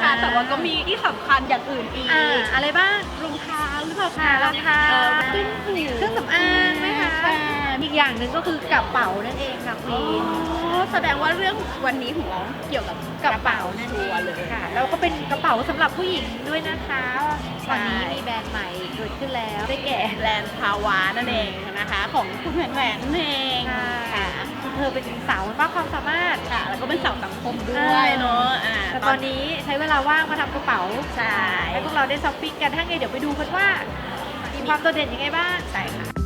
ำคัญสิคะอ่าแต่ว่าก็มีที่สำคัญอย่างอื่นอีกอ่าอะไรบ้างรองเท้าหรือเปล่าคะรองเท้าเออขึ้นผิวเครื่องสำอางไหมคะใช่อีกอย่างหนึ่งก็คือกระเป๋านั่นเองค่ะคอ๋วีนอแสดงว่าเรื่องวันนี้ของเราเกี่ยวกับกระเป๋านั่นเองค่ะแล้วก็เป็นกระเป๋าสำหรับผู้หญิงด้วยนะคะตอนนี้มีแบรนด์ใหม่เกิดขึ้นแล้วได้แก่แบรนด์ภาวานั่นเองนะคะ ของคุณแหวนแหวนนั่นเองค่ะ เธอเป็นสาวมากความสามารถ ค่ะแล้วก็เป็นเสาสังคมด้วยเนาะอ่าแต่ตอนนี้ใช้เวลาว่างมาทำกระเป๋าใช่ให้พวกเราได้ช้อปปิ้งกันถ้าไงเดี๋ยวไปดูกันว่า มีความโดดเด่นยังไงบ้างใช่ค่ะ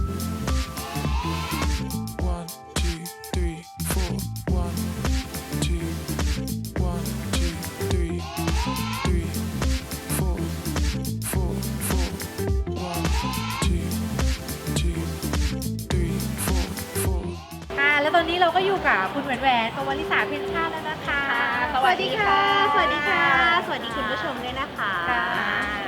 ตอนนี้เราก็อยู่กับคุณแหวนแหวนกับวลิสาเพ็ญชาติแล้วนะคะสวัสดีค่ะ สวัสดีค่ะ สวัสดีคุณผู้ชมด้วยนะคะค่ะ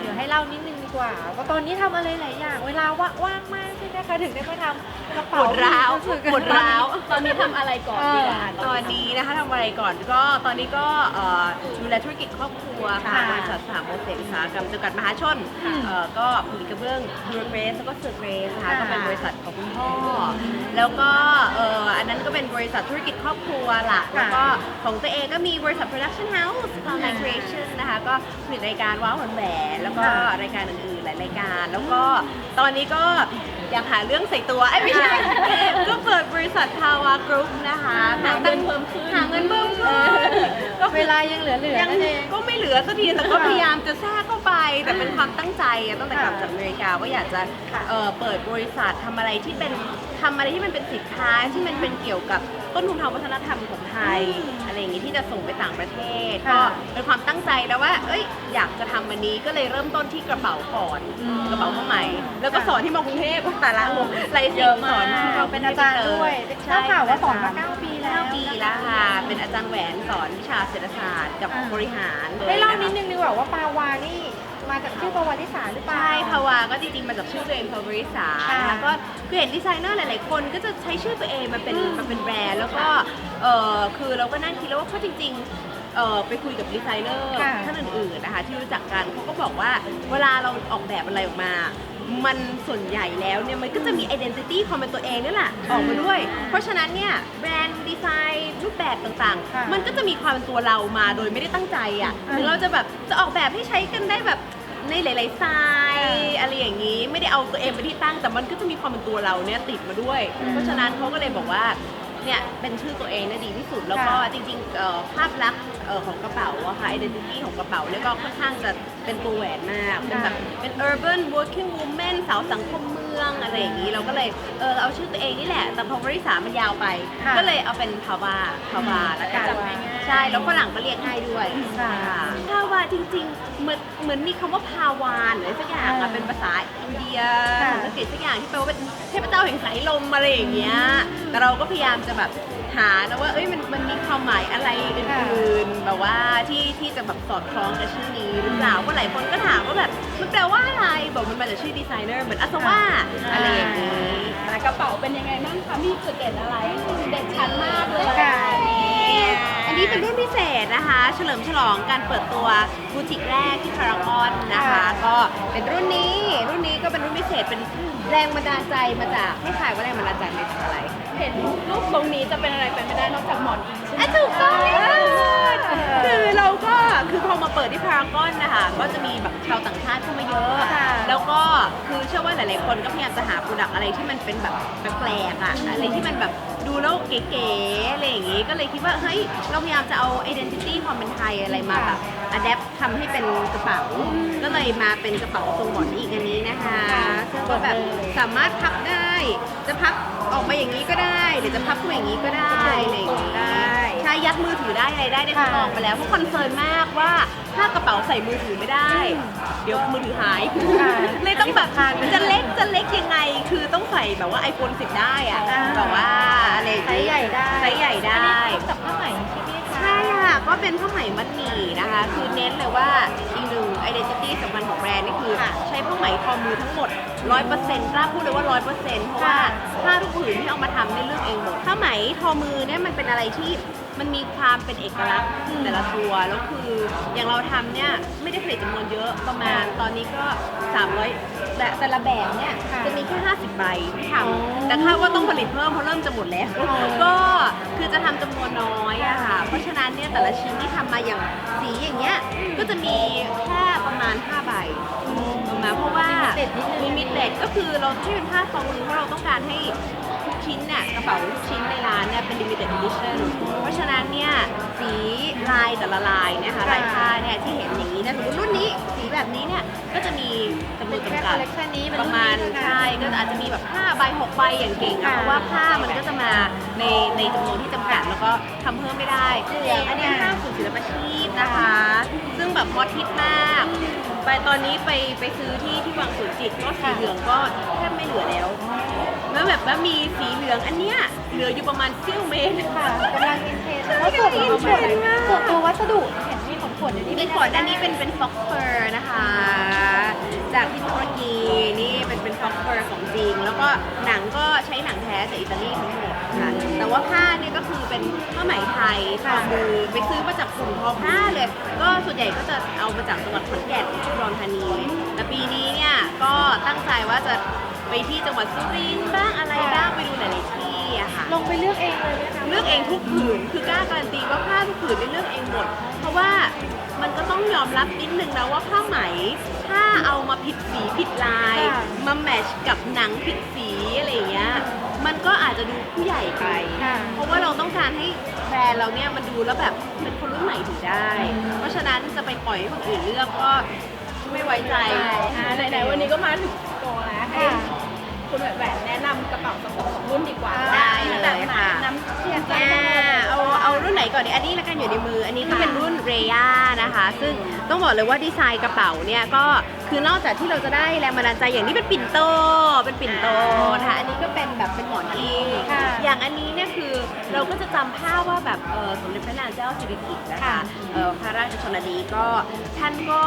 เดี๋ยวให้เล่านิดนึงดีกว่าว่าตอนนี้ทำอะไรหลายอย่าง เวลาว่างมากใช่ไหมคะถึงได้มาทำกระปเป๋าวดร้าวรู้สึกปวดร้าว ตอนนี้ทำอะไรก่อนดีกว่าตอนนี้นะคะทำอะไรก่อนก็ตอนนี้ก็เอ่อดูแลธุรกิจครอบครัวค่ะค่ะบริษัทสามโมเสกอุตสาหกรรมจำกัดมหาชนค่ะเอ่อก็ผลิตกระเบื้องยูโรเกรสแล้วก็เซอร์เกรสนะคะค่ะก็เป็นบริษัทของ คุณพ่ออแล้วก็เอ่ออันนั้นก็เป็นบริษัทธุรกิจครอบครัวล่ะค่ะแล้วก็ของตัวเองก็มีบริษัท Production House Cloud Line Creation นะคะก็ผลิตรายการว้าวหวานแหวนแล้วก็ค่ะรายการอื่นๆหลายรายการ แล้วก็ตอนนี้ก็อยากหาเรื่องใส่ตัวไอ้ยไม่ใช่ก็เปิดบริษัทภาวะกรุ๊ปนะคะหาเงินเพิ่มขึ้นหาเงินเพิ่มขึ้นก็เวลายังเหลือๆยังนั่นเอง ก็ไม่เหลือสักทีแต่ก็ค่ะพยายามจะแทรกเข้า ไปแต่เป็นความตั้งใจอะตั้งแต่กลับค่ะจากอเมริกาว่าอยากจะค่ะเอ่อเปิดบริษัททำอะไรที่เป็นทำอะไรที่มันเป็นสินค้าที่มันเป็นเกี่ยวกับต้นทุนทางวัฒนธรรมของไทยอะไรอย่างงี้ที่จะส่งไปต่างประเทศค่ะก็เป็นความตั้งใจแล้วว่า เอ้ยอยากจะทำอันนี้ก็เลยเริ่มต้นที่กระเป๋าก่อนอืมกระเป๋าผ้าไหมแล้วก็ค่ะสอนที่มากรุงเทพแต่ละรายเยสิ่อะงมากสอนที่เราเป็นอาจารย์ด้วยใช่เจ้าข่าวว่าสอนอามาจารย์เก้าปีแล้วเก้าปีแล้วค่ะเป็นอาจารย์แหวนสอนวิชาเศรษฐศาสตร์กับอ่าบริหารเลยให้เล่าะคะนิดนึงดีกว่าว่าปาวานี่ มาจากชื่อปาวาลิสาหรือเปล่า ใช่ภาวาก็จริงๆมาจากชื่อตัวเองพาวริสาค่ะนะคะก็คือเห็นดีไซเนอร์หลายๆคนก็จะใช้ชื่อตัวเองมาเป็นอืมมาเป็นแบรนด์แล้วก็เออคือเราก็นั่งคิดแล้วว่าเพราะจริงๆเออไปคุยกับดีไซเนอร์ค่ะ ท่านอื่นๆนะคะที่รู้จักกันเขาก็บอกว่าเวลาเราออกแบบอะไรออกมา มันส่วนใหญ่แล้วเนี่ยมันก็จะมี identity ความเป็นตัวเองนี่แหละออกมาด้วย เพราะฉะนั้นเนี่ยแบรนด์ดีไซน์รู ปแบบต่างค่ะๆ มันก็จะมีความเป็นตัวเรามาโดยไม่ได้ตั้งใจอะอืมถึงเราจะแบบจะออกแบบให้ใช้กันได้แบบในหลายๆไซส์อะไรอย่างนี้ไม่ได้เอาตัวเองไปนที่ตั้ง แต่มันก็จะมีความเป็นตัวเราเนี่ยติดมาด้วย เพราะฉะนั้นเขาก็เลยบอกว่าเนี่ยเป็นชื่อตัวเองน่ะดีที่สุดแล้วก็ค่ะ จริงๆเอ่อภาพลักษณ์ เอ่อของกระเป๋าอะค่ะ identity ของกระเป๋าเนี่ยก็ค่อนข้างจะเป็นตัวแหวนมากเป็นแบบเป็น urban working woman สาวสังคมเมืองอะไรอย่างนี้ เราก็เลยเออเอาชื่อตัวเองนี่แหละ แต่พอบริษัทมันยาวไป ค่ะก็เลยเอาเป็นภาวาภาวาแล้วกันจำง่ายๆ ใช่แล้วฝรั่งก็เรียกง่ายด้วยค่ะ ภาวาจริงๆเหมือนเหมือนมีคำว่าภาวานหรืออะไรสักอย่างอ่าอะเป็นภาษาอินเดียค่ะ สังกฤษสักอย่างที่แปลว่าเป็นเทพเจ้าแห่งสายลมอะไรอย่างเงี้ยแต่เราก็พยายามจะแบบหานะว่าเอ้ยมันมันมีความหมายอะไรอื่นๆแบบว่า ที่ที่จะแบบสอดคล้องกับชื่อนี้หรือเปล่าเพราะหลายคนก็ถามว่าแบบมันแปลว่าอะไรบอกมันมาจากชื่อดีไซเนอร์เหมือนอัศว่าอะไรอย่างนี้กระเป๋าเป็นยังไงบ้างคะมีจุดเด่นอะไรเด่นชัดมากเลยค่ะอันนี้เป็นรุ่นพิเศษนะคะ เฉลิมฉลองการเปิดตัวบูติกแรกที่พารากอนนะคะค่ะก็เป็นรุ่นนี้รุ่นนี้ก็เป็นรุ่นพิเศษเป็นแรงบันดาลใจมาจากให้ถ่ายว่าแรงบันดาลใจมาจากอะไร เห็นรูปทรงนี้จะเป็นอะไรไปไม่ได้นอกจากหมอนอิงใช่ไหมอะถูกต้อง คือเราก็คือพอมาเปิดที่พารากอนนะคะก็จะมีแบบชาวต่างชาติเข้ามาเยอะ ค่ะแล้วก็คือเชื่อว่าหลาย ๆ คนก็พยายามจะหาโปรดักต์อะไรที่มันเป็นแบบแปลกๆอะอะไรที่มันแบบ ดูแล้วเก๋ๆอะไรอย่างงี้ ก็เลยคิดว่าเฮ้ยเราพยายามจะเอา identity ความเป็นไทยอะไรมาแบบ adapt ทำให้เป็นกระเป๋า ก็เลยมาเป็นกระเป๋าทรงหมอนอีกอันนี้นะคะซึ่งก็แบบสามารถพับได้ จะพับออกมาอย่างนี้ก็ได้หรือจะพับเข้ามาอย่างนี้ก็ได้อะไรอย่างงี้ได้ใช่ยัดมือถือได้อะไรได้ได้ทดลองมาแล้วเพราะคอนเซิร์นมากว่าถ้ากระเป๋าใส่มือถือไม่ได้ เดี๋ยวมือถือหายค่ะเลยต้องแบบอันนี้สำคัญจะเล็กจะเล็กยังไง คือต้องใส่แบบว่า iPhone 10 ได้อะ ส์ใหญ่ได้ไซส์ใหญ่ได้จากผ้าไหมใช่ไหมคะใช่ค่ะก็เป็นผ้าไหมมัดหมี่นะคะ คือเน้นเลยว่าอีกหนึ่ง identity สำคัญของแบรนด์นี่คือค่ะใช้ผ้าไหมทอมือทั้งหมด 100%กล้าพูดเลยว่า100%เพราะว่าค่ะผ้าทุกผืนที่เอามาทำเนี่ยเลือกเองหมดผ้าไหมทอมือเนี่ยมันเป็นอะไรที่มันมีความเป็นเอกลักษณ์แต่ละตัว แล้วคืออย่างเราทำเนี่ยไม่ได้ผลิตจำนวนเยอะประมาณตอนนี้ก็ 300 แต่แต่ละแบบเนี่ยค่ะจะมีแค่ 50 ใบที่ทอ๋อำแต่คาดว่าต้องผลิตเพิ่มเพราะเริ่มจะหมดแล้วอ๋อก็คือจะทำจำนวนน้อยอะค่ะ เพราะฉะนั้นเนี่ยแต่ละชิ้นที่ทำมาอย่างสีอย่างเงี้ยก็จะมีแค่ประมาณ 5 ใบออกมา เพราะว่า Limited นิดนึงลิมิเต็ดก็คือเราที่เป็นผ้าทอมือเพราะเราต้องการให้ทุกชิ้นเนี่ยกระเป๋าทุกชิ้นในร้านเนี่ยเป็น limited edition เพราะฉะนั้นเนี่ยสีลายแต่ละลายเนี่ยค่ะค่ะลายผ้าเนี่ยที่เห็นอย่างนี้เนะสมมติรุ่นนี้สีแบบนี้เนี่ยก็จะมีจำนวนเป็นแค่จำกัคอดลเลคชันนี้เป็นประมาณรุ่นนี้เท่นั้นใช่ก็อาจจะมีแบบ5ใบ6ใบอย่างเก่งอะค่ะเพราะว่าผ้ามันก็จะมาในในจำนวนที่จำกัดแล้วก็ทำเพิ่มไม่ได้เหลืองอันนี้ค่ะห้าศูนย์ศิลปาชีพนะคะ ซึ่งแบบฮอตฮิตมาก ไปตอนนี้ไปไปซื้อที่ที่วังสวนจิตก็สีเหลืองก็แทบไม่เหลือแล้ว แล้วแบบว่ามีสีเหลืองอันเนี้ยเหลืออยู่ประมาณเซี่ยวเมตร ค่ะกำลังอินเทรนด์แล้วส่วนของขวดอินเทรนด์มาก ส่วนตัววัสดุเห็นมี ของขวดอยู่นี่นี่ขวดอันนี้เป็นเป็นฟ็อกเฟอร์นะคะ จากที่ตุรกีนี่เป็นเป็นฟ็อกเฟอร์ของจริง แล้วก็หนังก็ใช้หนังแท้จากอิตาลีทั้งหมดค่ะแต่ว่าผ้าเนี่ยก็คือเป็นผ้าไหมไทยทอมือไปซื้อมาจากกลุ่มทอผ้าเลย ก็ส่วนใหญ่ก็จะเอามาจากจังหวัดขอนแก่นที่อุดรธานีแต่ปีนี้เนี่ยก็ตั้งใจว่าจะไปที่จังหวัดสุรินทร์บ้างอะไรบ้างไปดูหลายๆที่ อะค่ะ ลงไปเลือกเองเลยไหมคะเลือกเองทุกผืนคือกล้าการันตีว่าผ้าทุกผืนได้เลือกเองหมด เพราะว่ามันก็ต้องยอมรับนิดนึงนะว่าผ้าไหม ถ้าเอามาผิดสีผิดลายค่ะมาแมทช์กับหนังผิดสีอะไรอย่างเงี้ยมันก็อาจจะดูผู้ใหญ่ไปค่ะเพราะว่าเราต้องการให้แบรนด์เราเนี่ยมันดูแล้วแบบเป็นคนรุ่นใหม่ถือได้ เพราะฉะนั้นจะไปปล่อยให้คนอื่นเลือกก็ไม่ไว้ใจอ่าไหนๆวันนี้ก็มาถึงโตแล้วให้ ค่ะคุณแหวนแนะนำกระเป๋าสักสองรุ่นดีกว่าได้เลยแบบไหนค่ะนำเชียร์ใจอ่าเอาเอารุ่นไหนก่อนดีอันนี้แล้วกันอยู่ในมือ อันนี้ก็เป็นรุ่นเรย่านะคะ ซึ่งต้องบอกเลยว่าดีไซน์กระเป๋าเนี่ยก็คือนอกจากที่เราจะได้แรงบันดาลใจอย่างนี้เป็นปิ่นโต เป็นปิ่นโตนะคะอันนี้ก็เป็นแบบเป็นหมอนอิงค่ะ อย่างอันนี้เนี่ยคือเราก็จะจำภาพว่าแบบเออสมเด็จพระนางเจ้าสิริกิติ์นะคะค่ะ เออพระราชชนนีก็ท่านก็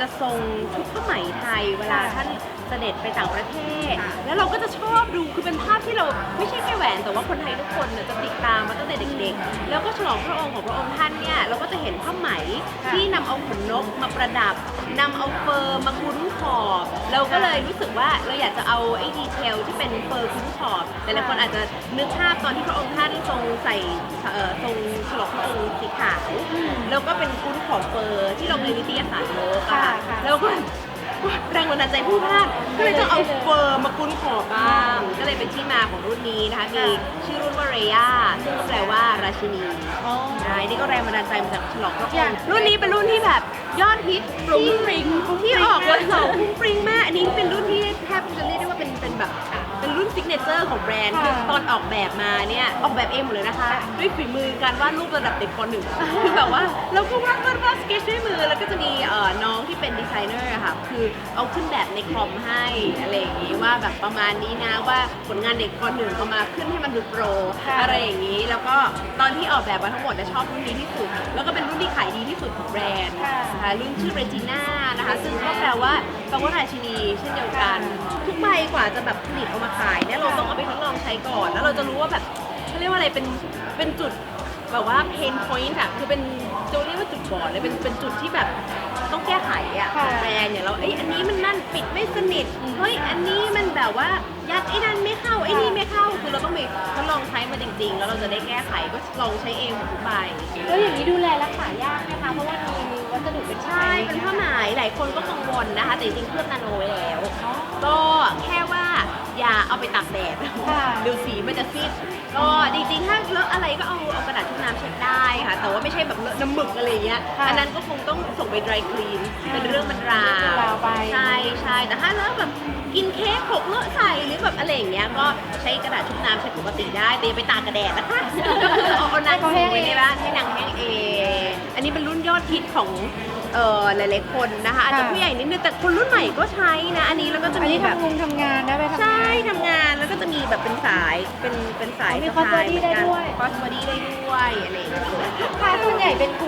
จะทรงชุดผ้าไหมไทยเวลาท่าน เสด็จไปต่างประเทศค่ะแล้วเราก็จะชอบดูคือเป็นภาพที่เราไม่ใช่แค่แหวนแต่ว่าคนไทยทุกคนเนี่ยจะติดตามมาตั้งแต่เด็กๆ แล้วก็ฉลองพระองค์ของพระองค์ท่านเนี่ยเราก็จะเห็นผ้าไหมค่ะที่นำเอาขนนกมาประดับนำเอาเฟอร์มาคุ้นขอบเราก็เลยรู้สึกว่าเราอยากจะเอาไอ้ดีเทลที่เป็นเฟอร์คุ้นขอบแต่ละคนอาจจะนึกภาพตอนที่พระองค์ท่านทรงใส่เอ่อทรงฉลองพระองค์สีขาวแล้วก็เป็นคุ้นขอบเฟอร์ที่เราเรียนนิตยสารโลกอะค่ะค่ะแล้วก็ แรงบันดาลใจผู้พลาดก็เลยต้องเอาเฟอร์มาคุ้นขอบบ้าง ก็เลยเป็นที่มาของรุ่นนี้นะคะ มีชื่อรุ่นว่าเรย่าซึ่งก็แปลว่าราชินีอ๋อใช่นี่ก็แรงบันดาลใจมาจากฉลองพระออย่างงค์รุ่นนี้เป็นรุ่นที่แบบยอดฮิตฟรุ้งฟริงที่ออกวันเสาร์ฟรุ้งฟริงมาก อันนี้เป็นรุ่นที่แทบจะเรียกได้ว่าเป็นเป็นแบบ เป็นรุ่นซิกเนเจอร์ของแบรนด์ค่ะคือตอนออกแบบมาเนี่ยออกแบบเองหมดเลยนะคะ ด้วยฝีมือการวาดรูประดับเด็กปหนึ่งคือแบบว่าเราก็วาดวาดวาดสเก็ตด้วยมือ แล้วก็จะมีเอ่อน้องที่เป็นดีไซเนอร์อะค่ะคือเอาขึ้นแบบในคอมให้อะไรอย่างงี้ว่าแบบประมาณนี้นะว่าผลงานเด็กปหนึ่งเอามาขึ้นให้มันดูโปรค่ะอะไรอย่างนี้ แล้วก็ตอนที่ออกแบบมาทั้งหมดจะชอบรุ่นนี้ที่สุด แล้วก็เป็นรุ่นที่ขายดีที่สุดของแบรนด์ค่ะ นะคะรุ่นชื่อเรจิน่านะคะซึ่งก็แปลว่าแปลว่าราชินีเช่นเดียวกันทุก ใบกว่าจะแบบผลิตออกมาขายเนี่ยเราต้องเอาไปทดลองใช้ก่อน แล้วเราจะรู้ว่าแบบเขาเรียกว่าอะไรเป็นเป็นจุด แบบว่าเพนพอยต์อะคือเป็นจะเรียกว่าจุดบอดเลยเป็นเป็นจุดที่แบบต้องแก้ไขอะขค่ะองแบรนด์เนี่ยเราเอ้ยอันนี้มันนั่นปิดไม่สนิทเฮ้ยอันนี้มันแบบว่ายัดไอ้นั่นไม่เข้าไอ้นี่ไม่เข้าคือเราต้องไปทดลองใช้มาจริง ๆ แล้วเราจะได้แก้ไขก็ลองใช้เองหมดทุกใบแล้วอย่างนี้ดูแลรักษายากไหมคะเพราะว่ามีวัสดุเป็นใช่เป็นผ้าไหมหลายคนก็กังวลนะคะ แต่จริงๆเคลือบนาโนไว้แล้ว ก็แค่ว่าอ ย่าเอาไปตากแดดค่ะเดูสีมันจะซีดก็จริงๆถ้าเลอะอะไรก็เอาเอากระดาษชุบน้ำเช็ดได้ค่ะ แต่ว่าไม่ใช่แบบเลอะน้ำหมึกอะไรอย่างเงี้ยค่ะอันนั้นก็คงต้องส่งไป dry clean เป็นเรื่องเป็นราวเป็นเรื่องเป็นราวไปใช่ใช่แต่ถ้าเลอะแบบ กกินเค้กหกเลอะใส่หรือแบบอะไรอย่างเงี้ยก็ใช้กระดาษชุบน้ำใช้ปกติได้แต่อย่าไปตากกระแดดนะคะก็คือเอาเอาน้ำให้เขาแห้งไว้ในบ้านให้นางแห้งเองอันนี้เป็นรุ่นยอดฮิตของเอ่อหลายๆคนนะคะอาจจะค่ะผู้ใหญ่นิดนึงแต่คนรุ่นใหม่ก็ใช้นะ อันนี้แล้วก็จะอันมีนี้แบบ ทำงงทำงานนะไปทำงานใช่ทำงานแล้วก็จะมีแบบเป็นสายเป็นเป็นสายอ๋อมีสะพาย crossbody ได้ด้วย คอสบอดี้ได้ด้วยอะไรอย่างเงี้ย ลูกค้าส่วนใหญ่เป็นกลุ่ม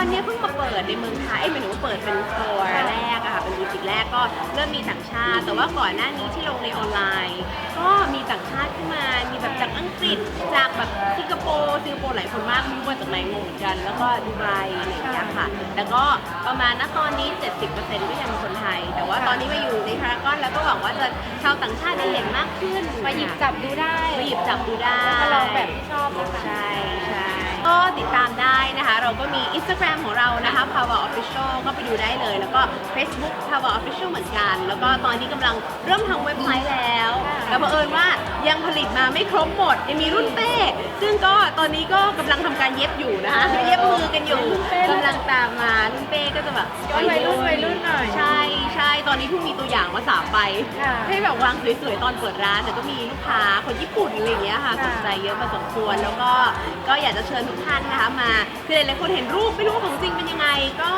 ไทยอตอนนี้เพิ่งมาเปิดในเมืองไทยเอ้ยหมายถึงว่าเปิดเป็นสโตร์แรกอะค่ะเป็นบูติกแรกก็เริ่มมีต่างชาติ แต่ว่าก่อนหน้านี้ที่ลงในออนไลน์ ก็มีต่างชาติขึ้นมา มีแบบจากอังกฤษ จากแบบสิงคโปร์สิงคโปร์หลายคนมากไม่รู้ว่าจากไหนงงเหมือนกัน แล้วก็ดูไบอะไรอย่างเงี้ยค่ะแล้วก็ประมาณณตอนนี้ 70%ก็ยังเป็นคนไทย แต่ว่าตอนนี้มาอยู่ในพารากอนแล้วก็หวังว่าจะชาวต่างชาติได้เห็นมากขึ้นมาหยิบจับดูได้มาหยิบจับดูได้ แล้วก็ลองแบบที่ชอบนะคะ ใช่ใช่ ก็ติดตามได้นะคะ เราก็มี Instagram ของเรานะคะ Power Official ก็ไปดูได้เลย แล้วก็ Facebook Power Official เหมือนกัน แล้วก็ตอนนี้กำลังเริ่มทำเว็บไซต์แล้ว แต่เผอิญว่ายังผลิตมาไม่ครบหมดยังมีรุ่นเป้ ซึ่งก็ตอนนี้ก็กำลังทำการเย็บอยู่นะคะเย็บมือกันอยู่กำลังตามมารุ่นเป้ก็จะแบบย้อนวัยรุ่นวัยรุ่นหน่อย ใช่ใช่ตอนนี้เพิ่งมีตัวอย่างมาสามใบค่ะ ให้แบบวางสวยๆตอนเปิดร้านแต่ก็มีลูกค้าคนญี่ปุ่นอะไรอย่างเงี้ยค่ะค่ะสนใจเยอะพอสมควรแล้วก็ก็อยากจะเชิญทุกท่านนะคะมาคือหลายๆคนเห็นรูปไม่รู้ว่าของจริงเป็นยังไงก็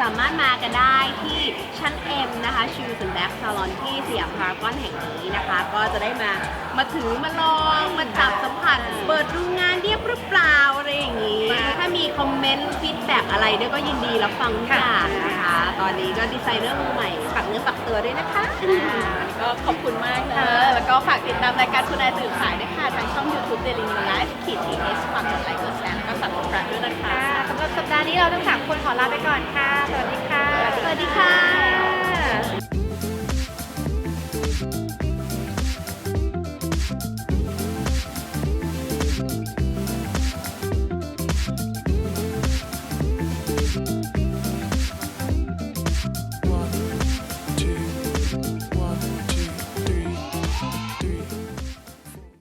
สามารถมากันได้ที่ชั้น M นะคะ Shoes and Bag Salon ที่สยามพารากอนแห่งนี้นะคะ ก็จะได้มามาถือมาลองมาจับสัมผัสเปิดดูงานเรียบหรือเปล่าอะไรอย่างงี้ ถ้ามีคอมเมนต์ฟีดแบ็กอะไรเนี่ยก็ยินดีรับฟังทุกอย่างนะคะ ตอนนี้ก็ดีไซเนอร์มือใหม่ฝากเนื้อฝากตัวด้วยนะคะก็ขอบคุณมากนะแล้วก็ฝากติดตามรายการคุณนายตื่นสายด้วยค่ะทางช่อง YouTube Daily New Life ขีดทีเอสฝากกดไลค์กดแชร์แล้วก็สั่งกดกระด้วยนะคะค่ะสำหรับสัปดาห์นี้เราทั้งสามคนขอลาไปก่อนค่ะสวัสดี